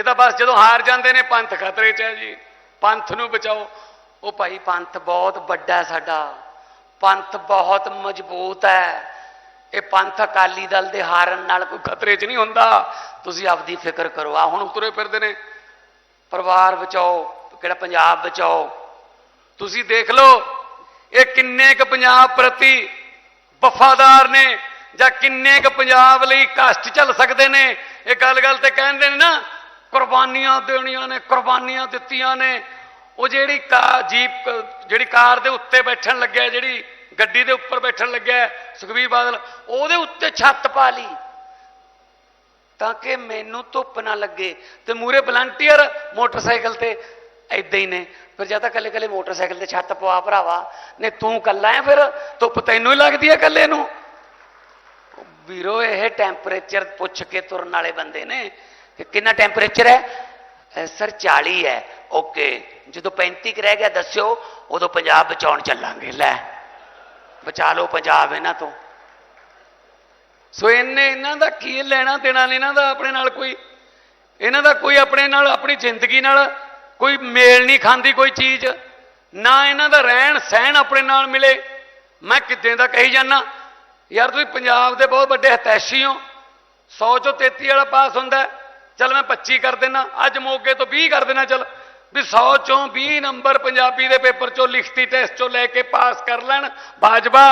ਇਹ ਤਾਂ ਬਸ ਜਦੋਂ ਹਾਰ ਜਾਂਦੇ ਨੇ ਪੰਥ ਖਤਰੇ 'ਚ ਹੈ ਜੀ। ਪੰਥ ਨੂੰ ਬਚਾਓ। ਉਹ ਭਾਈ ਪੰਥ ਬਹੁਤ ਵੱਡਾ ਸਾਡਾ। ਪੰਥ ਬਹੁਤ ਮਜ਼ਬੂਤ ਹੈ। ਇਹ ਪੰਥ ਅਕਾਲੀ ਦਲ ਦੇ ਹਾਰਨ ਨਾਲ ਕੋਈ ਖਤਰੇ 'ਚ ਨਹੀਂ ਹੁੰਦਾ। ਤੁਸੀਂ ਆਪਦੀ ਫਿਕਰ ਕਰੋ। ਆ ਹੁਣ ਉਤਰੇ ਫਿਰਦੇ ਨੇ। ਪਰਿਵਾਰ ਬਚਾਓ, ਕਿਹੜਾ ਪੰਜਾਬ ਬਚਾਓ। ਤੁਸੀਂ ਦੇਖ ਲਓ, ਇਹ ਕਿੰਨੇ ਕੁ ਪੰਜਾਬ ਪ੍ਰਤੀ ਵਫਾਦਾਰ ਨੇ ਜਾਂ ਕਿੰਨੇ ਕੁ ਪੰਜਾਬ ਲਈ ਕਸ਼ਟ ਚੱਲ ਸਕਦੇ ਨੇ। ਇਹ ਗੱਲ-ਗੱਲ ਤੇ ਕਹਿੰਦੇ ਨੇ ਨਾ ਕੁਰਬਾਨੀਆਂ ਦੇਣੀਆਂ ਨੇ, ਕੁਰਬਾਨੀਆਂ ਦਿੱਤੀਆਂ ਨੇ। ਉਹ ਜਿਹੜੀ ਕਾ ਜੀਪ, ਜਿਹੜੀ ਕਾਰ ਦੇ ਉੱਤੇ ਬੈਠਣ ਲੱਗਿਆ, ਜਿਹੜੀ ਗੱਡੀ ਦੇ ਉੱਪਰ ਬੈਠਣ ਲੱਗਿਆ, ਸੁਖਬੀਰ ਬਾਦਲ, ਉਹਦੇ ਉੱਤੇ ਛੱਤ ਪਾ ਲਈ। ਤਾਂ ਕਿ ਮੈਨੂੰ ਧੁੱਪ ਨਾ ਲੱਗੇ। ਤੇ ਮੂਰੇ ਵਲੰਟੀਅਰ ਮੋਟਰਸਾਈਕਲ ਤੇ ਐਦਾਂ ਹੀ ਨੇ। ਫਿਰ ਜਾਂ ਤਾਂ ਕੱਲੇ ਕੱਲੇ ਮੋਟਰਸਾਈਕਲ ਤੇ ਛੱਤ ਪਵਾ, ਭਰਾਵਾ। ਨੇ ਤੂੰ ਕੱਲਾ ਹੈ ਫਿਰ, ਧੁੱਪ ਤੈਨੂੰ ਹੀ ਲੱਗਦੀ ਹੈ ਕੱਲੇ ਨੂੰ। ਵੀਰੋ, ਇਹ ਟੈਂਪਰੇਚਰ ਪੁੱਛ ਕੇ ਤੁਰਨ ਵਾਲੇ ਬੰਦੇ ਨੇ। ਕਿ ਕਿੰਨਾ ਟੈਂਪਰੇਚਰ ਹੈ? ਅਹ ਸਰ 40 ਹੈ। ਓਕੇ ਜਦੋਂ 35 ਕੁ ਰਹਿ ਗਿਆ, ਦੱਸਿਓ, ਉਦੋਂ ਪੰਜਾਬ ਬਚਾਉਣ ਚੱਲਾਂਗੇ। ਲੈ, ਬਚਾ ਲਓ ਪੰਜਾਬ ਇਹਨਾਂ ਤੋਂ। ਸੋ ਇਹਨੇ ਇਹਨਾਂ ਦਾ ਕੀ ਲੈਣਾ ਦੇਣਾ ਨਹੀਂ ਇਹਨਾਂ ਦਾ ਆਪਣੇ ਨਾਲ ਕੋਈ, ਇਹਨਾਂ ਦਾ ਕੋਈ ਆਪਣੇ ਨਾਲ, ਆਪਣੀ ਜ਼ਿੰਦਗੀ ਨਾਲ ਕੋਈ ਮੇਲ ਨਹੀਂ ਖਾਂਦੀ ਕੋਈ ਚੀਜ਼। ਨਾ ਇਹਨਾਂ ਦਾ ਰਹਿਣ ਸਹਿਣ ਆਪਣੇ ਨਾਲ ਮਿਲੇ। ਮੈਂ ਕਿੱਦਾਂ ਦਾ ਕਹੀ ਜਾਣਾ ਯਾਰ, ਤੁਸੀਂ ਪੰਜਾਬ ਦੇ ਬਹੁਤ ਵੱਡੇ ਹਤੈਸ਼ੀ ਹੋ। 100 ਚੋਂ 33 ਵਾਲਾ ਪਾਸ ਹੁੰਦਾ। ਚੱਲ ਮੈਂ 25 ਕਰ ਦੇਣਾ ਅੱਜ ਮੋਗੇ ਤੋਂ 20 ਕਰ ਦੇਣਾ ਚੱਲ। ਵੀ 100 ਚੋਂ 20 ਨੰਬਰ ਪੰਜਾਬੀ ਦੇ ਪੇਪਰ ਚੋਂ ਲਿਖਤੀ ਟੈਸਟ ਚੋਂ ਲੈ ਕੇ ਪਾਸ ਕਰ ਲੈਣ। ਬਾਜਵਾ,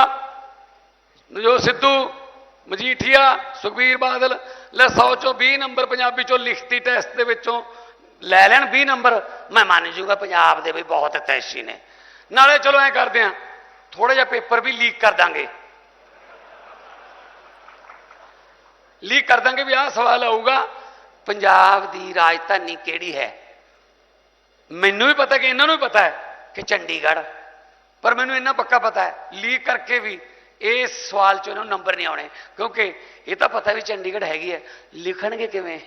ਜੋ ਸਿੱਧੂ, ਮਜੀਠੀਆ, ਸੁਖਬੀਰ ਬਾਦਲ, ਲੈ 100 ਚੋਂ 20 ਨੰਬਰ ਪੰਜਾਬੀ ਚੋਂ ਲਿਖਤੀ ਟੈਸਟ ਦੇ ਵਿੱਚੋਂ ਲੈ ਲੈਣ 20 ਨੰਬਰ। ਮੈਂ ਮੰਨ ਜੂਗਾ ਪੰਜਾਬ ਦੇ ਵੀ ਬਹੁਤ ਤੈਸ਼ੀ ਨੇ। ਨਾਲੇ ਚਲੋ ਐ ਕਰਦੇ ਆ ਥੋੜਾ ਜਿਹਾ ਪੇਪਰ ਵੀ ਲੀਕ ਕਰ ਦਾਂਗੇ। ਲੀਕ ਕਰ ਦਾਂਗੇ ਵੀ ਆਹ ਸਵਾਲ ਆਊਗਾ ਪੰਜਾਬ ਦੀ ਰਾਜਧਾਨੀ ਕਿਹੜੀ ਹੈ? ਮੈਨੂੰ ਵੀ ਪਤਾ ਕਿ ਇਹਨਾਂ ਨੂੰ ਵੀ ਪਤਾ ਹੈ ਕਿ ਚੰਡੀਗੜ੍ਹ। ਪਰ ਮੈਨੂੰ ਇੰਨਾ ਪੱਕਾ ਪਤਾ ਹੈ ਲੀਕ ਕਰਕੇ ਵੀ ਇਸ ਸਵਾਲ 'ਚ ਇਹਨਾਂ ਨੂੰ ਨੰਬਰ ਨਹੀਂ ਆਉਣੇ। ਕਿਉਂਕਿ ਇਹ ਤਾਂ ਪਤਾ ਵੀ ਚੰਡੀਗੜ੍ਹ ਹੈਗੀ ਹੈ। ਲਿਖਣਗੇ ਕਿਵੇਂ?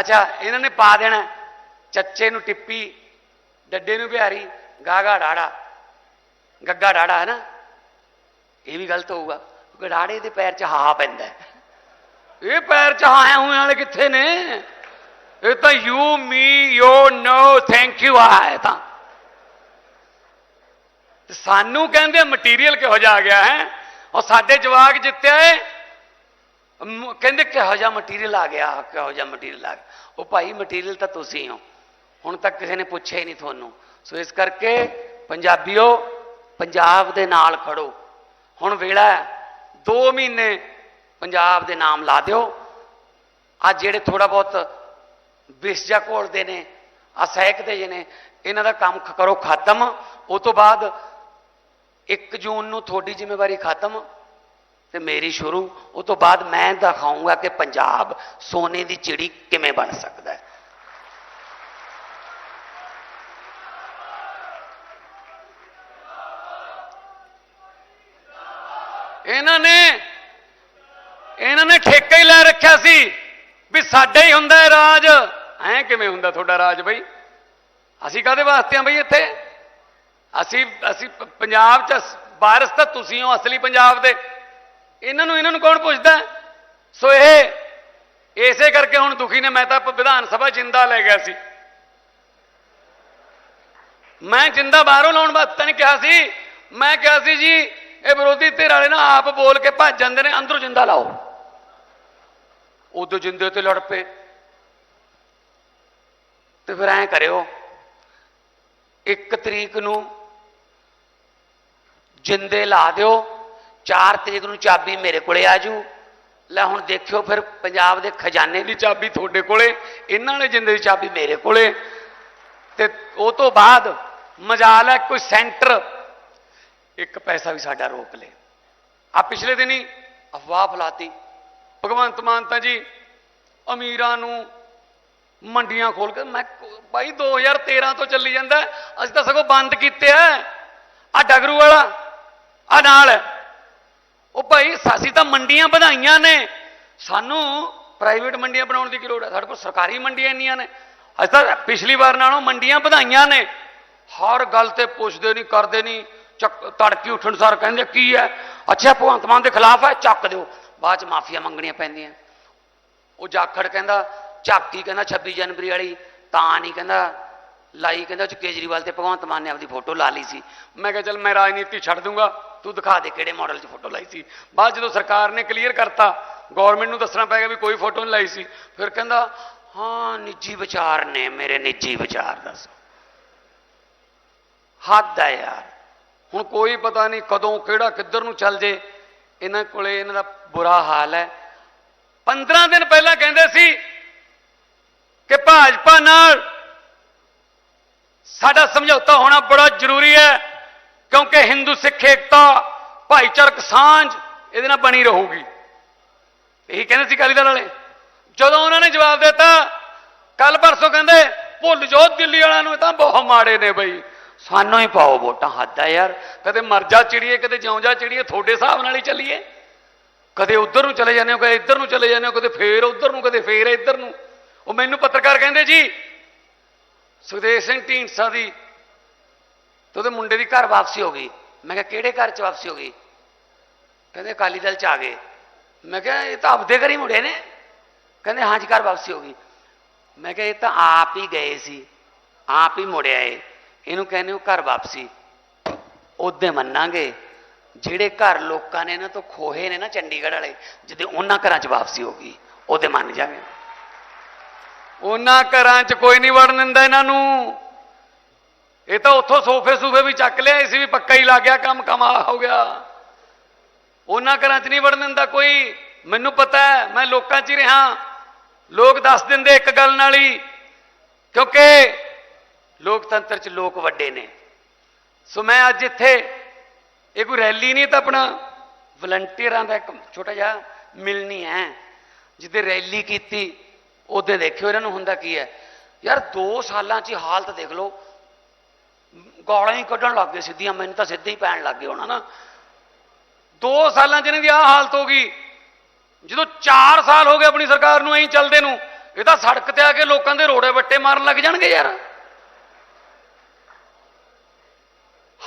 ਅੱਛਾ, ਇਹਨਾਂ ਨੇ ਪਾ ਦੇਣਾ ਚੱਚੇ ਨੂੰ ਟਿੱਪੀ, ਡੱਡੇ ਨੂੰ ਬਿਹਾਰੀ ਗਾਗਾ ਡਾੜਾ ਗੱਗਾ ਡਾੜਾ ਹੈ ਨਾ ਇਹ ਵੀ ਗਲਤ ਹੋਊਗਾ। ਕਿਉਂਕਿ ਡਾੜੇ ਦੇ ਪੈਰ 'ਚ ਹਾਹਾ ਪੈਂਦਾ ਹੈ। ਇਹ ਪੈਰ 'ਚ ਹਾਏ ਹੋਏ ਵਾਲੇ ਕਿੱਥੇ ਨੇ? ਇਹ ਤਾਂ ਯੂ ਮੀ ਯੋ ਨੋ ਥੈਂਕ ਯੂ ਆ ਤਾਂ। ਸਾਨੂੰ ਕਹਿੰਦੇ ਮਟੀਰੀਅਲ ਕਿਹੋ ਜਿਹਾ ਆ ਗਿਆ ਹੈ? ਔਰ ਸਾਡੇ ਜਵਾਕ ਜਿੱਤਿਆ ਏ ਕਹਿੰਦੇ ਕਿਹੋ ਜਿਹਾ ਮਟੀਰੀਅਲ ਆ ਗਿਆ, ਕਿਹੋ ਜਿਹਾ ਮਟੀਰੀਅਲ ਆ ਗਿਆ। ਉਹ ਭਾਈ ਮਟੀਰੀਅਲ ਤਾਂ ਤੁਸੀਂ ਹੋ। ਹੁਣ ਤੱਕ ਕਿਸੇ ਨੇ ਪੁੱਛਿਆ ਹੀ ਨਹੀਂ ਤੁਹਾਨੂੰ। ਸੋ ਇਸ ਕਰਕੇ ਪੰਜਾਬੀਓ, ਪੰਜਾਬ ਦੇ ਨਾਲ ਖੜੋ। ਹੁਣ ਵੇਲਾ ਹੈ 2 ਮਹੀਨੇ ਪੰਜਾਬ ਦੇ ਨਾਮ ਲਾ ਦਿਓ। ਆ ਜਿਹੜੇ ਥੋੜਾ ਬਹੁਤ ਵਿਸ ਜਾ ਘੋਲਦੇ ਨੇ ਆ ਸਹਿਕਦੇ ਜੇ ਨੇ, ਇਹਨਾਂ ਦਾ ਕੰਮ ਕਰੋ ਖਤਮ। ਉਹ ਤੋਂ ਬਾਅਦ 1 ਜੂਨ ਨੂੰ ਤੁਹਾਡੀ ਜ਼ਿੰਮੇਵਾਰੀ ਖਤਮ ਤੇ ਮੇਰੀ ਸ਼ੁਰੂ। ਉਹ ਤੋਂ ਬਾਅਦ ਮੈਂ ਦਿਖਾਊਂਗਾ ਕਿ ਪੰਜਾਬ ਸੋਨੇ ਦੀ ਚਿੜੀ ਕਿਵੇਂ ਬਣ ਸਕਦਾ ਹੈ। ਇਹਨਾਂ ਨੇ ਇਹਨਾਂ ਨੇ ਠੇਕਾ ਹੀ ਲੈ ਰੱਖਿਆ ਸੀ ਵੀ ਸਾਡਾ ਹੀ ਹੁੰਦਾ ਹੈ ਰਾਜ। ਐਂ ਕਿਵੇਂ ਹੁੰਦਾ ਤੁਹਾਡਾ ਰਾਜ ਬਈ? ਅਸੀਂ ਕਾਦੇ ਵਾਸਤੇ ਆ ਬਈ ਇੱਥੇ? ਅਸੀਂ ਅਸੀਂ ਪੰਜਾਬ ਚ ਸ- ਤਾਂ ਤੁਸੀਂ ਹੋ ਅਸਲੀ ਪੰਜਾਬ ਦੇ। ਇਹਨਾਂ ਨੂੰ ਇਹਨਾਂ ਨੂੰ ਕੌਣ ਪੁੱਛਦਾ? ਸੋ ਇਹ, ਇਸੇ ਕਰਕੇ ਹੁਣ ਦੁਖੀ ਨੇ, ਮੈਂ ਤਾਂ ਵਿਧਾਨ ਸਭਾ ਜਿੰਦਾ ਲੈ ਗਿਆ ਸੀ। ਮੈਂ ਜਿੰਦਾ ਬਾਹਰੋਂ ਲਾਉਣ ਵਾਸਤੇ ਨਹੀਂ ਕਿਹਾ ਸੀ। ਮੈਂ ਕਿਹਾ ਸੀ ਜੀ ਇਹ ਵਿਰੋਧੀ ਧਿਰ ਵਾਲੇ ਨਾ ਆਪ ਬੋਲ ਕੇ ਭੱਜ ਜਾਂਦੇ ਨੇ, ਅੰਦਰੋਂ ਜਿੰਦਾ ਲਾਓ। ਉਦੋਂ ਜਿੰਦੇ ਤੇ ਲੜ ਪਏ। ਤੇ ਫਿਰ ਐਂ ਕਰਿਓ, ਇੱਕ ਤਰੀਕ ਨੂੰ ਜਿੰਦੇ ਲਾ ਦਿਓ 4 ਤਰੀਕ ਨੂੰ ਚਾਬੀ ਮੇਰੇ ਕੋਲੇ ਆ ਜੂ। ਲੈ ਹੁਣ ਦੇਖਿਓ ਫਿਰ ਪੰਜਾਬ ਦੇ ਖਜ਼ਾਨੇ ਦੀ ਚਾਬੀ ਤੁਹਾਡੇ ਕੋਲੇ, ਇਹਨਾਂ ਨੇ ਜਿੰਦੇ ਦੀ ਚਾਬੀ ਮੇਰੇ ਕੋਲੇ। ਤੇ ਉਹ ਤੋਂ ਬਾਅਦ ਮਜਾਲ ਹੈ, ਕੋਈ ਸੈਂਟਰ ਇੱਕ ਪੈਸਾ ਵੀ ਸਾਡਾ ਰੋਕ ਲੇ। ਆ ਪਿਛਲੇ ਦਿਨੀ ਅਫਵਾਹ ਫਲਾਤੀ। ਭਗਵੰਤ ਮਾਨ ਤਾਂ ਜੀ ਅਮੀਰਾਂ ਨੂੰ ਮੰਡੀਆਂ ਖੋਲ ਕੇ ਮੈਂ ਕ- ਬਾਈ 2013 ਤੋਂ ਚੱਲੀ ਜਾਂਦਾ ਅਸੀਂ ਤਾਂ ਸਗੋਂ ਬੰਦ ਕੀਤੇ ਆ ਆ ਡਗਰੂ ਵਾਲਾ ਆ ਨਾਲ ਉਹ ਭਾਈ, ਅਸੀਂ ਤਾਂ ਮੰਡੀਆਂ ਵਧਾਈਆਂ ਨੇ। ਸਾਨੂੰ ਪ੍ਰਾਈਵੇਟ ਮੰਡੀਆਂ ਬਣਾਉਣ ਦੀ ਕੀ ਲੋੜ ਹੈ? ਸਾਡੇ ਕੋਲ ਸਰਕਾਰੀ ਮੰਡੀਆਂ ਇੰਨੀਆਂ ਨੇ। ਅਸੀਂ ਤਾਂ ਪਿਛਲੀ ਵਾਰ ਨਾਲੋਂ ਮੰਡੀਆਂ ਵਧਾਈਆਂ ਨੇ। ਹਰ ਗੱਲ ਤੇ ਪੁੱਛਦੇ ਨਹੀਂ, ਕਰਦੇ ਨਹੀਂ। ਤੜਕੀ ਉੱਠਣ ਸਾਰ ਕਹਿੰਦੇ, ਕੀ ਹੈ ਅੱਛਾ, ਭਗਵੰਤ ਮਾਨ ਦੇ ਖਿਲਾਫ ਹੈ ਚੱਕ ਦਿਓ। ਬਾਅਦ ਚ ਮਾਫੀਆਂ ਮੰਗਣੀਆਂ ਪੈਂਦੀਆਂ। ਉਹ ਜਾਖੜ ਕਹਿੰਦਾ, ਝਾਕੀ ਕਹਿੰਦਾ 26 ਜਨਵਰੀ ਵਾਲੀ। ਤਾਂ ਨਹੀਂ ਕਹਿੰਦਾ, ਲਾਈ ਕਹਿੰਦਾ ਉਹ 'ਚ ਕੇਜਰੀਵਾਲ ਤੇ ਭਗਵੰਤ ਮਾਨ ਨੇ ਆਪਦੀ ਫੋਟੋ ਲਾ ਲਈ ਸੀ। ਮੈਂ ਕਿਹਾ, ਚੱਲ ਮੈਂ ਰਾਜਨੀਤੀ ਛੱਡ ਦੂੰਗਾ, ਤੂੰ ਦਿਖਾ ਦੇ ਕਿਹੜੇ ਮਾਡਲ 'ਚ ਫੋਟੋ ਲਾਈ ਸੀ। ਬਾਅਦ ਜਦੋਂ ਸਰਕਾਰ ਨੇ ਕਲੀਅਰ ਕਰਤਾ, ਗਵਰਨਮੈਂਟ ਨੂੰ ਦੱਸਣਾ ਪੈ ਗਿਆ ਵੀ ਕੋਈ ਫੋਟੋ ਨਹੀਂ ਲਾਈ ਸੀ। ਫਿਰ ਕਹਿੰਦਾ, ਹਾਂ, ਨਿੱਜੀ ਵਿਚਾਰ ਨੇ ਮੇਰੇ ਨਿੱਜੀ ਵਿਚਾਰ, ਦੱਸ। ਹੱਦ ਹੈ ਯਾਰ। ਹੁਣ ਕੋਈ ਪਤਾ ਨਹੀਂ ਕਦੋਂ, ਕਿਹੜਾ, ਕਿੱਧਰ ਨੂੰ ਚੱਲ ਜੇ। ਇਹਨਾਂ ਕੋਲੇ ਇਹਨਾਂ ਦਾ ਬੁਰਾ ਹਾਲ ਹੈ। 15 ਦਿਨ ਪਹਿਲਾਂ ਕਹਿੰਦੇ ਸੀ ਕਿ ਭਾਜਪਾ ਨਾਲ ਸਾਡਾ ਸਮਝੌਤਾ ਹੋਣਾ ਬੜਾ ਜ਼ਰੂਰੀ ਹੈ, ਕਿਉਂਕਿ ਹਿੰਦੂ, ਸਿੱਖ, ਏਕਤਾ, ਭਾਈਚਾਰਕ ਸਾਂਝ ਇਹਦੇ ਨਾਲ ਬਣੀ ਰਹੂਗੀ। ਇਹੀ ਕਹਿੰਦੇ ਸੀ ਅਕਾਲੀ ਦਲ ਵਾਲੇ। ਜਦੋਂ ਉਹਨਾਂ ਨੇ ਜਵਾਬ ਦਿੱਤਾ ਕੱਲ ਪਰਸੋਂ ਕਹਿੰਦੇ, ਭੁੱਲ ਜਾਓ ਦਿੱਲੀ ਵਾਲਿਆਂ ਨੂੰ ਤਾਂ ਬਹੁਤ ਮਾੜੇ ਨੇ ਬਈ। ਸਾਨੂੰ ਹੀ ਪਾਓ ਵੋਟਾਂ, ਹੱਦ ਆ ਯਾਰ। ਕਦੇ ਮਰ ਜਾ ਚਿੜੀਏ, ਕਦੇ ਜਿਉਂ ਜਾ ਚਿੜੀਏ, ਤੁਹਾਡੇ ਹਿਸਾਬ ਨਾਲ ਹੀ ਚੱਲੀਏ। ਕਦੇ ਉਧਰ ਨੂੰ ਚਲੇ ਜਾਂਦੇ ਹੋ, ਕਦੇ ਇੱਧਰ ਨੂੰ ਚਲੇ ਜਾਂਦੇ ਹੋ, ਕਦੇ ਫੇਰ ਉਧਰ ਨੂੰ, ਕਦੇ ਫੇਰ ਇੱਧਰ ਨੂੰ। ਉਹ ਮੈਨੂੰ ਪੱਤਰਕਾਰ ਕਹਿੰਦੇ ਜੀ, ਸੁਖਦੇਵ ਸਿੰਘ ਢੀਂਡਸਾ ਦੀ ਤੇ ਉਹਦੇ ਮੁੰਡੇ ਦੀ ਘਰ ਵਾਪਸੀ ਹੋ ਗਈ। ਮੈਂ ਕਿਹਾ, ਕਿਹੜੇ ਘਰ 'ਚ ਵਾਪਸੀ ਹੋ ਗਈ? ਕਹਿੰਦੇ, ਅਕਾਲੀ ਦਲ 'ਚ ਆ ਗਏ। ਮੈਂ ਕਿਹਾ, ਇਹ ਤਾਂ ਆਪਦੇ ਘਰ ਹੀ ਮੁੜੇ ਨੇ। ਕਹਿੰਦੇ ਹਾਂਜੀ ਘਰ ਵਾਪਸੀ ਹੋ ਗਈ। ਮੈਂ ਕਿਹਾ, ਇਹ ਤਾਂ ਆਪ ਹੀ ਗਏ ਸੀ। ਆਪ ਹੀ ਮੁੜਿਆ ਏ। ਇਹਨੂੰ ਕਹਿੰਦੇ ਉਹ ਘਰ ਵਾਪਸੀ। ਉਹਦੇ ਮੰਨਾਂਗੇ, ਜਿਹੜੇ ਘਰ ਲੋਕਾਂ ਨੇ ਇਹਨਾਂ ਤੋਂ ਖੋਹੇ ਨੇ ਨਾ ਚੰਡੀਗੜ੍ਹ ਵਾਲੇ, ਜਿਹਦੇ ਉਹਨਾਂ ਘਰਾਂ 'ਚ ਵਾਪਸੀ ਹੋ ਗਈ, ਉਹਦੇ ਮੰਨ ਜਾਗੇ। ਉਹਨਾਂ ਘਰਾਂ 'ਚ ਕੋਈ ਨਹੀਂ ਵੜਨ ਦਿੰਦਾ ਇਹਨਾਂ ਨੂੰ। ਇਹ ਤਾਂ ਉੱਥੋਂ ਸੋਫੇ ਸੂਫੇ ਵੀ ਚੱਕ ਲਿਆ, ਇਸ ਵੀ ਪੱਕਾ ਹੀ ਲੱਗ ਗਿਆ, ਕੰਮ ਕਮਾ ਹੋ ਗਿਆ। ਉਹਨਾਂ ਘਰਾਂ 'ਚ ਨਹੀਂ ਵੜਨ ਦਿੰਦਾ ਕੋਈ। ਮੈਨੂੰ ਪਤਾ ਹੈ, ਮੈਂ ਲੋਕਾਂ 'ਚ ਹੀ ਰਿਹਾ। ਲੋਕ ਦੱਸ ਦਿੰਦੇ ਇੱਕ ਗੱਲ ਨਾਲ ਹੀ, ਕਿਉਂਕਿ ਲੋਕਤੰਤਰ 'ਚ ਲੋਕ ਵੱਡੇ ਨੇ। ਸੋ ਮੈਂ ਅੱਜ ਇੱਥੇ ਇਹ ਕੋਈ ਰੈਲੀ ਨਹੀਂ, ਤਾਂ ਆਪਣਾ ਵਲੰਟੀਅਰਾਂ ਦਾ ਇੱਕ ਛੋਟਾ ਜਿਹਾ ਮਿਲਣੀ ਹੈ। ਜਿੱਦੇ ਰੈਲੀ ਕੀਤੀ, ਉਹਦੇ ਦੇਖਿਓ ਇਹਨਾਂ ਨੂੰ ਹੁੰਦਾ ਕੀ ਹੈ। ਯਾਰ 2 ਸਾਲਾਂ 'ਚ ਹੀ ਹਾਲਤ ਦੇਖ ਲਓ। ਗਾਲਾਂ ਹੀ ਕੱਢਣ ਲੱਗ ਗਏ ਸਿੱਧੀਆਂ, ਮੈਨੂੰ ਤਾਂ ਸਿੱਧੇ ਹੀ ਪੈਣ ਲੱਗ ਗਏ ਹੋਣਾ ਨਾ। 2 ਸਾਲਾਂ 'ਚ ਇਹਨਾਂ ਦੀ ਆਹ ਹਾਲਤ ਹੋ ਗਈ। ਜਦੋਂ 4 ਸਾਲ ਹੋ ਗਏ ਆਪਣੀ ਸਰਕਾਰ ਨੂੰ ਐਂ ਚੱਲਦੇ ਨੂੰ, ਇਹ ਤਾਂ ਸੜਕ ਤੇ ਆ ਕੇ ਲੋਕਾਂ ਦੇ ਰੋੜੇ ਵੱਟੇ ਮਾਰਨ ਲੱਗ ਜਾਣਗੇ ਯਾਰ।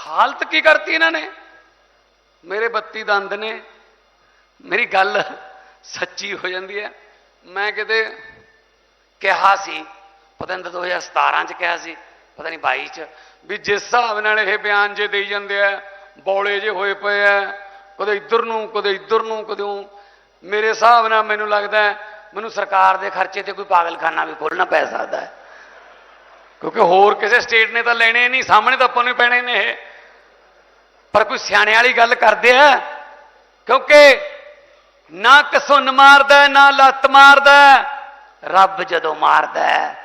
ਹਾਲਤ ਕੀ ਕਰਤੀ ਇਹਨਾਂ ਨੇ? ਮੇਰੇ 32 ਦੰਦ ਨੇ। ਮੇਰੀ ਗੱਲ ਸੱਚੀ ਹੋ ਜਾਂਦੀ ਹੈ। ਮੈਂ ਕਿਤੇ ਕਿਹਾ ਸੀ, ਪਤਾ ਨਹੀਂ 2017 ਚ ਕਿਹਾ ਸੀ, ਪਤਾ ਨਹੀਂ 22 ਚ, ਵੀ ਜਿਸ ਹਿਸਾਬ ਨਾਲ ਇਹ ਬਿਆਨ ਜੇ ਦੇਈ ਜਾਂਦੇ ਆ, ਬੌਲੇ ਜੇ ਹੋਏ ਪਏ ਆ, ਕਦੇ ਇੱਧਰ ਨੂੰ, ਕਦੇ ਇੱਧਰ ਨੂੰ, ਕਦੇ ਮੇਰੇ ਹਿਸਾਬ ਨਾਲ ਮੈਨੂੰ ਲੱਗਦਾ ਮੈਨੂੰ ਸਰਕਾਰ ਦੇ ਖਰਚੇ ਤੇ ਕੋਈ ਪਾਗਲਖਾਨਾ ਵੀ ਖੋਲਣਾ ਪੈ ਸਕਦਾ ਹੈ। ਕਿਉਂਕਿ ਹੋਰ ਕਿਸੇ ਸਟੇਟ ਨੇ ਤਾਂ ਲੈਣੇ ਨਹੀਂ, ਸਾਹਮਣੇ ਤਾਂ ਆਪਾਂ ਨੂੰ ਪੈਣੇ ਨੇ ਇਹ। ਪਰ ਕੋਈ ਸਿਆਣੇ ਵਾਲੀ ਗੱਲ ਕਰਦੇ ਆ? ਕਿਉਂਕਿ ਨਾ ਕਸੁੰਨ ਮਾਰਦਾ, ਨਾ ਲੱਤ ਮਾਰਦਾ, ਰੱਬ ਜਦੋਂ ਮਾਰਦਾ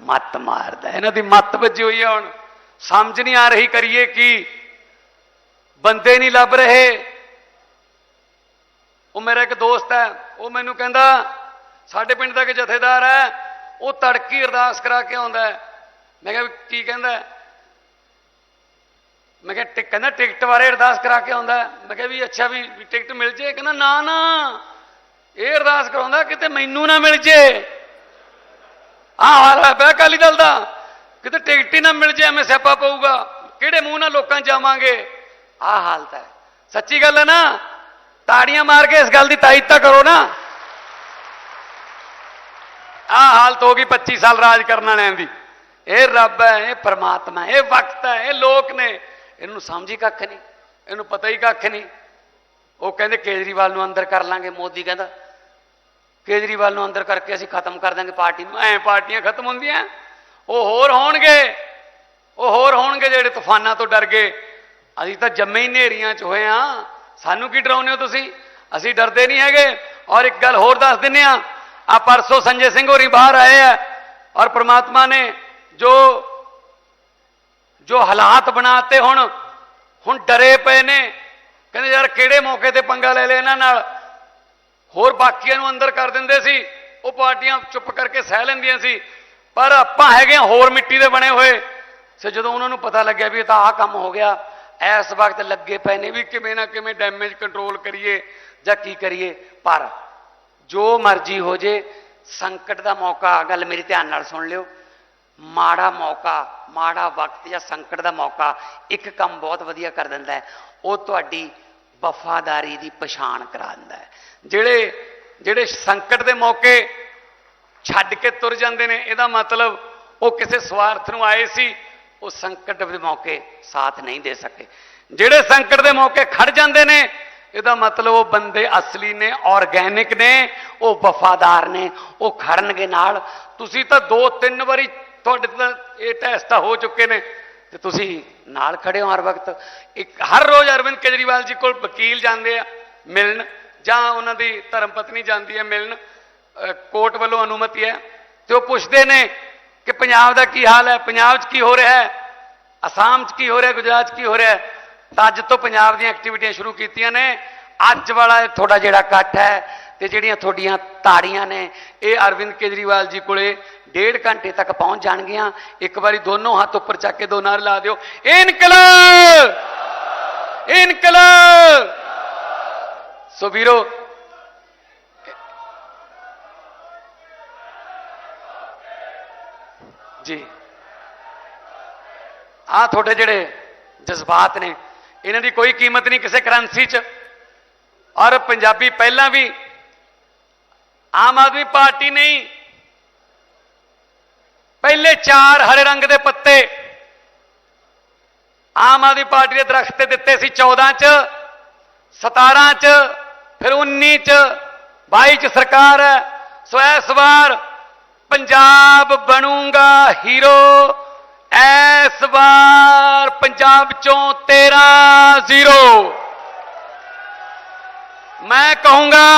ਮੱਤ ਮਾਰਦਾ ਇਹਨਾਂ ਦੀ ਮੱਤ ਵੱਜੀ ਹੋਈ ਹੈ ਹੁਣ। ਸਮਝ ਨਹੀਂ ਆ ਰਹੀ ਕਰੀਏ ਕੀ। ਬੰਦੇ ਨਹੀਂ ਲੱਭ ਰਹੇ। ਉਹ ਮੇਰਾ ਇੱਕ ਦੋਸਤ ਹੈ, ਉਹ ਮੈਨੂੰ ਕਹਿੰਦਾ, ਸਾਡੇ ਪਿੰਡ ਦਾ ਇੱਕ ਜਥੇਦਾਰ ਹੈ, ਉਹ ਤੜਕੀ ਅਰਦਾਸ ਕਰਾ ਕੇ ਆਉਂਦਾ ਮੈਂ ਕਿਹਾ ਵੀ ਕੀ ਕਹਿੰਦਾ ਮੈਂ ਕਿਹਾ ਟਿਕ ਕਹਿੰਦਾ ਟਿਕਟ ਬਾਰੇ ਅਰਦਾਸ ਕਰਾ ਕੇ ਆਉਂਦਾ। ਮੈਂ ਕਿਹਾ ਵੀ ਅੱਛਾ ਵੀ ਟਿਕਟ ਮਿਲ ਜੇ। ਕਹਿੰਦਾ ਨਾ ਨਾ। ਇਹ ਅਰਦਾਸ ਕਰਾਉਂਦਾ ਕਿਤੇ ਮੈਨੂੰ ਨਾ ਮਿਲ ਜੇ। ਆਹ ਹਾਲ ਹੈ ਪਿਆ ਅਕਾਲੀ ਦਲ ਦਾ। ਕਿਤੇ ਟਿਕਟ ਹੀ ਨਾ ਮਿਲ ਜੇ, ਐਵੇਂ ਸਿਆਪਾ ਪਊਗਾ। ਕਿਹੜੇ ਮੂੰਹ ਨਾਲ ਲੋਕਾਂ ਜਾਵਾਂਗੇ? ਆਹ ਹਾਲਤ ਹੈ। ਸੱਚੀ ਗੱਲ ਹੈ ਨਾ? ਤਾੜੀਆਂ ਮਾਰ ਕੇ ਇਸ ਗੱਲ ਦੀ ਤਾਇਦ ਤਾਂ ਕਰੋ ਨਾ। ਆਹ ਹਾਲਤ ਹੋ ਗਈ 25 ਸਾਲ ਰਾਜ ਕਰਨ ਵਾਲਿਆਂ ਦੀ। ਇਹ ਰੱਬ ਹੈ, ਇਹ ਪਰਮਾਤਮਾ ਹੈ, ਇਹ ਵਕਤ ਹੈ, ਇਹ ਲੋਕ ਨੇ। ਇਹਨੂੰ ਸਮਝੀ ਕੱਖ ਨਹੀਂ, ਇਹਨੂੰ ਪਤਾ ਹੀ ਕੱਖ ਨਹੀਂ। ਉਹ ਕਹਿੰਦੇ ਕੇਜਰੀਵਾਲ ਨੂੰ ਅੰਦਰ ਕਰ ਲਾਂਗੇ, ਮੋਦੀ ਕਹਿੰਦਾ। ਕੇਜਰੀਵਾਲ ਨੂੰ ਅੰਦਰ ਕਰਕੇ ਅਸੀਂ ਖਤਮ ਕਰ ਦਾਂਗੇ ਪਾਰਟੀ ਨੂੰ। ਐ ਪਾਰਟੀਆਂ ਖਤਮ ਹੁੰਦੀਆਂ, ਉਹ ਹੋਰ ਹੋਣਗੇ। ਉਹ ਹੋਰ ਹੋਣਗੇ ਜਿਹੜੇ ਤੂਫਾਨਾਂ ਤੋਂ ਡਰ ਗਏ। ਅਸੀਂ ਤਾਂ ਜੰਮੇ ਹੀ ਨੇਰੀਆਂ 'ਚ ਹੋਏ ਆ ਸਾਨੂੰ ਕੀ ਡਰਾਉਂਦੇ ਹੋ ਤੁਸੀਂ? ਅਸੀਂ ਡਰਦੇ ਨਹੀਂ ਹੈਗੇ। ਔਰ ਇੱਕ ਗੱਲ ਹੋਰ ਦੱਸ ਦਿੰਨੇ ਆ ਆ ਪਰਸੋਂ ਸੰਜੇ ਸਿੰਘ ਹੋਰੀ ਬਾਹਰ ਆਏ ਆ। ਔਰ ਪ੍ਰਮਾਤਮਾ ਨੇ ਜੋ ਜੋ ਹਾਲਾਤ ਬਣਾਤੇ ਹੁਣ ਹੁਣ ਡਰੇ ਪਏ ਨੇ। ਕਹਿੰਦੇ ਯਾਰ ਕਿਹੜੇ ਮੌਕੇ ਤੇ ਪੰਗਾ ਲੈ ਲਿਆ ਇਹਨਾਂ ਨਾਲ? ਹੋਰ ਬਾਕੀਆਂ ਨੂੰ ਅੰਦਰ ਕਰ ਦਿੰਦੇ ਸੀ। ਉਹ ਪਾਰਟੀਆਂ ਚੁੱਪ ਕਰਕੇ ਸਹਿ ਲੈਂਦੀਆਂ ਸੀ। ਪਰ ਆਪਾਂ ਹੈਗੇ ਹਾਂ ਹੋਰ ਮਿੱਟੀ ਦੇ ਬਣੇ ਹੋਏ। ਸੋ ਜਦੋਂ ਉਹਨਾਂ ਨੂੰ ਪਤਾ ਲੱਗਿਆ ਵੀ ਇਹ ਤਾਂ ਆਹ ਕੰਮ ਹੋ ਗਿਆ, ਇਸ ਵਕਤ ਲੱਗੇ ਪਏ ਨੇ ਵੀ ਕਿਵੇਂ ਨਾ ਕਿਵੇਂ ਡੈਮੇਜ ਕੰਟਰੋਲ ਕਰੀਏ ਜਾਂ ਕੀ ਕਰੀਏ। ਪਰ ਜੋ ਮਰਜ਼ੀ ਹੋ ਜੇ, ਸੰਕਟ ਦਾ ਮੌਕਾ ਗੱਲ ਮੇਰੀ ਧਿਆਨ ਨਾਲ ਸੁਣ ਲਿਓ। ਮਾੜਾ ਮੌਕਾ, ਮਾੜਾ ਵਕਤ ਜਾਂ ਸੰਕਟ ਦਾ ਮੌਕਾ, ਇੱਕ ਕੰਮ ਬਹੁਤ ਵਧੀਆ ਕਰ ਦਿੰਦਾ ਹੈ, ਉਹ ਤੁਹਾਡੀ ਵਫਾਦਾਰੀ ਦੀ ਪਛਾਣ ਕਰਾ ਦਿੰਦਾ ਹੈ। ਜਿਹੜੇ ਜਿਹੜੇ ਸੰਕਟ ਦੇ ਮੌਕੇ ਛੱਡ ਕੇ ਤੁਰ ਜਾਂਦੇ ਨੇ, ਇਹਦਾ ਮਤਲਬ ਉਹ ਕਿਸੇ ਸਵਾਰਥ ਨੂੰ ਆਏ ਸੀ, ਉਹ ਸੰਕਟ ਦੇ ਮੌਕੇ ਸਾਥ ਨਹੀਂ ਦੇ ਸਕੇ। ਜਿਹੜੇ ਸੰਕਟ ਦੇ ਮੌਕੇ ਖੜ ਜਾਂਦੇ ਨੇ, ਇਹਦਾ ਮਤਲਬ ਉਹ ਬੰਦੇ ਅਸਲੀ ਨੇ ਆਰਗੈਨਿਕ ਨੇ, ਉਹ ਵਫਾਦਾਰ ਨੇ, ਉਹ ਖੜਨਗੇ ਨਾਲ। ਤੁਸੀਂ ਤਾਂ ਦੋ ਤਿੰਨ ਵਾਰੀ ਤੁਹਾਡੇ ਤਾਂ ਇਹ ਟੈਸਟ ਹੋ ਚੁੱਕੇ ਨੇ ਤੇ ਤੁਸੀਂ ਨਾਲ ਖੜੇ ਹੋ ਹਰ ਵਕਤ। ਇੱਕ ਹਰ ਰੋਜ਼ ਅਰਵਿੰਦ ਕੇਜਰੀਵਾਲ ਜੀ ਕੋਲ ਵਕੀਲ ਜਾਂਦੇ ਆ, ਮਿਲਣ, ਜਾਂ ਉਹਨਾਂ ਦੀ ਧਰਮ ਪਤਨੀ ਜਾਂਦੀ ਹੈ ਮਿਲਣ ਕੋਰਟ ਵੱਲੋਂ ਅਨੁਮਤੀ ਹੈ ਤੇ ਉਹ ਪੁੱਛਦੇ ਨੇ ਕਿ ਪੰਜਾਬ ਦਾ ਕੀ ਹਾਲ ਹੈ, ਪੰਜਾਬ 'ਚ ਕੀ ਹੋ ਰਿਹਾ ਹੈ, ਅਸਾਮ 'ਚ ਕੀ ਹੋ ਰਿਹਾ, ਗੁਜਰਾਤ 'ਚ ਕੀ ਹੋ ਰਿਹਾ ਤਾਂ ਅੱਜ ਤੋਂ ਪੰਜਾਬ ਦੀਆਂ ਐਕਟੀਵਿਟੀਆਂ ਸ਼ੁਰੂ ਕੀਤੀਆਂ ਨੇ। ਅੱਜ ਵਾਲਾ ਤੁਹਾਡਾ ਜਿਹੜਾ ਇਕੱਠ ਹੈ ਤੇ ਜਿਹੜੀਆਂ ਤੁਹਾਡੀਆਂ ਤਾੜੀਆਂ ਨੇ, ਇਹ ਅਰਵਿੰਦ ਕੇਜਰੀਵਾਲ ਜੀ ਕੋਲੇ ਡੇਢ ਘੰਟੇ ਤੱਕ ਪਹੁੰਚ ਜਾਣਗੀਆਂ। ਇੱਕ ਵਾਰੀ ਦੋਨੋਂ ਹੱਥ ਉੱਪਰ ਚੱਕ ਕੇ ਦੋ ਨਾਰੇ ਲਾ ਦਿਓ। ਇਨਕਲਾਬ! ਇਨਕਲਾਬ! ਸੋ ਵੀਰੋ, ਜੀ ਆ ਤੁਹਾਡੇ ਜਿਹੜੇ ਜਜ਼ਬਾਤ ਨੇ, ਇਹਨਾਂ ਦੀ ਕੋਈ ਕੀਮਤ ਨਹੀਂ ਕਿਸੇ ਕਰੰਸੀ 'ਚ। ਔਰ ਪੰਜਾਬੀ ਪਹਿਲਾਂ ਵੀ ਆਮ ਆਦਮੀ ਪਾਰਟੀ ਨਹੀਂ ਪਹਿਲੇ ਚਾਰ ਹਰੇ ਰੰਗ ਦੇ ਪੱਤੇ ਆਮ ਆਦਮੀ ਪਾਰਟੀ ਦੇ ਦਰਖਤ ਤੇ ਦਿੱਤੇ ਸੀ 14 ਚ 17 ਚ, ਫਿਰ 19 ਚ 22 ਚ ਸਰਕਾਰ ਹੈ। ਸੋ ਇਸ ਵਾਰ ਪੰਜਾਬ ਬਣੂਗਾ ਹੀਰੋ। ਇਸ ਵਾਰ ਪੰਜਾਬ ਚੋਂ 13 ਜ਼ੀਰੋ। ਮੈਂ ਕਹੂੰਗਾ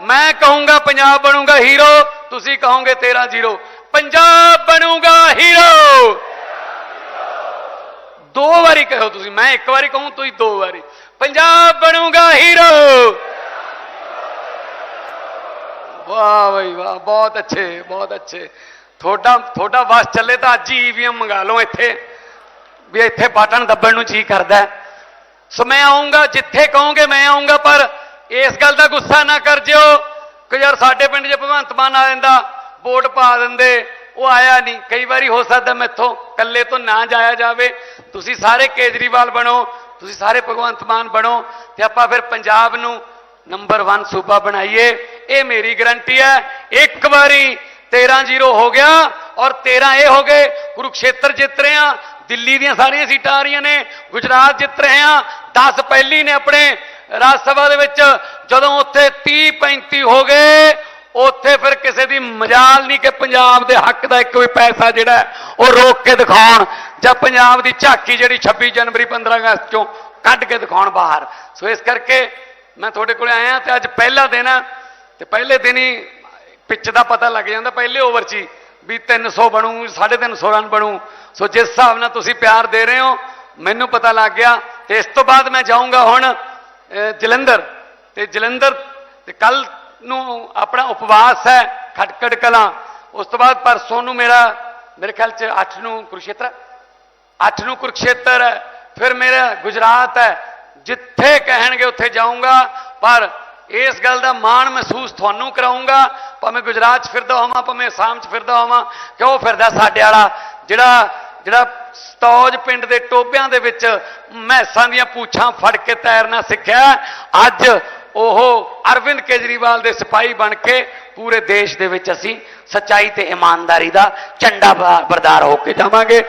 ਮੈਂ ਕਹੂੰਗਾ ਪੰਜਾਬ ਬਣੂਗਾ ਹੀਰੋ, ਤੁਸੀਂ ਕਹੋਗੇ 13 ਜ਼ੀਰੋ। ਪੰਜਾਬ ਬਣੂਗਾ ਹੀਰੋ। ਦੋ ਵਾਰੀ ਕਹੋ ਤੁਸੀਂ, ਮੈਂ ਇੱਕ ਵਾਰੀ ਕਹੂੰ, ਤੁਸੀਂ ਦੋ ਵਾਰੀ। ਪੰਜਾਬ ਬਣੂਗਾ ਹੀਰੋ। ਵਾਹ ਬਈ ਵਾਹ, ਬਹੁਤ ਅੱਛੇ ਬਹੁਤ ਅੱਛੇ। ਤੁਹਾਡਾ ਤੁਹਾਡਾ ਬਸ ਚੱਲੇ ਤਾਂ ਅੱਜ ਹੀ ਈਵੀਐਮ ਮੰਗਾ ਲਓ ਇੱਥੇ। ਵੀ ਇੱਥੇ ਬਟਨ ਦੱਬਣ ਨੂੰ ਜੀ ਕਰਦਾ ਸੋ ਮੈਂ ਆਉਂਗਾ ਜਿੱਥੇ ਕਹੋਗੇ ਮੈਂ ਆਉਂਗਾ ਪਰ ਇਸ ਗੱਲ ਦਾ ਗੁੱਸਾ ਨਾ ਕਰ ਜਿਓ ਕਿ ਯਾਰ ਸਾਡੇ ਪਿੰਡ ਜੇ ਭਗਵੰਤ ਮਾਨ ਆ ਜਾਂਦਾ। ਵੋਟ ਪਾ ਦਿੰਦੇ, ਉਹ ਆਇਆ ਨਹੀਂ। ਕਈ ਵਾਰੀ ਹੋ ਸਕਦਾ ਮੈਥੋਂ ਇਕੱਲੇ ਤੋਂ ਨਾ ਜਾਇਆ ਜਾਵੇ। ਤੁਸੀਂ ਸਾਰੇ ਕੇਜਰੀਵਾਲ ਬਣੋ, ਤੁਸੀਂ ਸਾਰੇ ਭਗਵੰਤ ਮਾਨ ਬਣੋ ਤੇ ਆਪਾਂ ਫਿਰ ਪੰਜਾਬ ਨੂੰ ਨੰਬਰ 1 ਸੂਬਾ ਬਣਾਈਏ। ਇਹ ਮੇਰੀ ਗਰੰਟੀ ਹੈ। ਇੱਕ ਵਾਰੀ 13-0 ਹੋ ਗਿਆ ਔਰ 13 ਇਹ ਹੋ ਗਏ। ਕੁਰੂਕਸ਼ੇਤਰ ਜਿੱਤ ਰਹੇ ਆ ਦਿੱਲੀ ਦੀਆਂ ਸਾਰੀਆਂ ਸੀਟਾਂ ਆ ਰਹੀਆਂ ਨੇ। ਗੁਜਰਾਤ ਜਿੱਤ ਰਹੇ ਆ 10 ਪਹਿਲੀ ਨੇ ਆਪਣੇ ਰਾਜ ਸਭਾ ਦੇ ਵਿੱਚ। ਜਦੋਂ ਉੱਥੇ 30 35 ਹੋ ਗਏ ਉੱਥੇ ਫਿਰ ਕਿਸੇ ਦੀ ਮਜਾਲ ਨਹੀਂ ਕਿ ਪੰਜਾਬ ਦੇ ਹੱਕ ਦਾ ਇੱਕ ਵੀ ਪੈਸਾ ਜਿਹੜਾ ਉਹ ਰੋਕ ਕੇ ਦਿਖਾਉਣ ਜਾਂ ਪੰਜਾਬ ਦੀ ਝਾਕੀ ਜਿਹੜੀ 26 ਜਨਵਰੀ 15 ਅਗਸਤ ਚੋਂ ਕੱਢ ਕੇ ਦਿਖਾਉਣ ਬਾਹਰ। ਸੋ ਇਸ ਕਰਕੇ ਮੈਂ ਤੁਹਾਡੇ ਕੋਲੇ ਆਇਆ ਤੇ ਅੱਜ ਪਹਿਲਾ ਦਿਨ ਹੈ ਤੇ ਪਹਿਲੇ ਦਿਨ ਹੀ ਪਿੱਚ ਦਾ ਪਤਾ ਲੱਗ ਜਾਂਦਾ, ਪਹਿਲੇ ਓਵਰ 'ਚ ਹੀ ਵੀ 300 ਬਣੂ 350 ਰਨ ਬਣੂ। ਸੋ ਜਿਸ ਹਿਸਾਬ ਨਾਲ ਤੁਸੀਂ ਪਿਆਰ ਦੇ ਰਹੇ ਹੋ, ਮੈਨੂੰ ਪਤਾ ਲੱਗ ਗਿਆ ਤੇ ਇਸ ਤੋਂ ਬਾਅਦ ਮੈਂ ਜਾਊਂਗਾ ਹੁਣ ਜਲੰਧਰ। ਤੇ ਜਲੰਧਰ ਤੇ ਕੱਲ ਨੂੰ ਆਪਣਾ ਉਪਵਾਸ ਹੈ, ਖਟਕੜ ਕਲਾਂ। ਉਸ ਤੋਂ ਬਾਅਦ ਪਰਸੋਂ ਨੂੰ ਮੇਰਾ, ਮੇਰੇ ਖਿਆਲ ਚ 8 ਨੂੰ ਕੁਰਕਸ਼ੇਤਰ 8 ਨੂੰ ਕੁਰਕਸ਼ੇਤਰ ਹੈ, ਫਿਰ ਮੇਰਾ ਗੁਜਰਾਤ ਹੈ। ਜਿੱਥੇ ਕਹਿਣਗੇ ਉੱਥੇ ਜਾਊਂਗਾ, ਪਰ ਇਸ ਗੱਲ ਦਾ ਮਾਣ ਮਹਿਸੂਸ ਤੁਹਾਨੂੰ ਕਰਾਉਂਗਾ ਭਾਵੇਂ ਗੁਜਰਾਤ 'ਚ ਫਿਰਦਾ ਹੋਵਾਂ, ਭਾਵੇਂ ਅਸਾਮ 'ਚ ਫਿਰਦਾ ਹੋਵਾਂ, ਕਿਉਂ ਫਿਰਦਾ ਸਾਡੇ ਵਾਲਾ? ਜਿਹੜਾ ਜਿਹੜਾ ਸਤੌਜ ਪਿੰਡ ਦੇ ਟੋਬਿਆਂ ਦੇ ਵਿੱਚ ਮੈਸਾਂ ਦੀਆਂ ਪੂਛਾਂ ਫੜ ਕੇ ਤੈਰਨਾ ਸਿੱਖਿਆ, ਅੱਜ ਉਹ ਅਰਵਿੰਦ ਕੇਜਰੀਵਾਲ ਦੇ ਸਿਪਾਹੀ ਬਣ ਕੇ ਪੂਰੇ ਦੇਸ਼ ਦੇ ਵਿੱਚ ਅਸੀਂ ਸੱਚਾਈ ਤੇ ਇਮਾਨਦਾਰੀ ਦਾ ਝੰਡਾ ਬ- ਬਰਦਾਰ ਹੋ ਕੇ ਜਾਵਾਂਗੇ।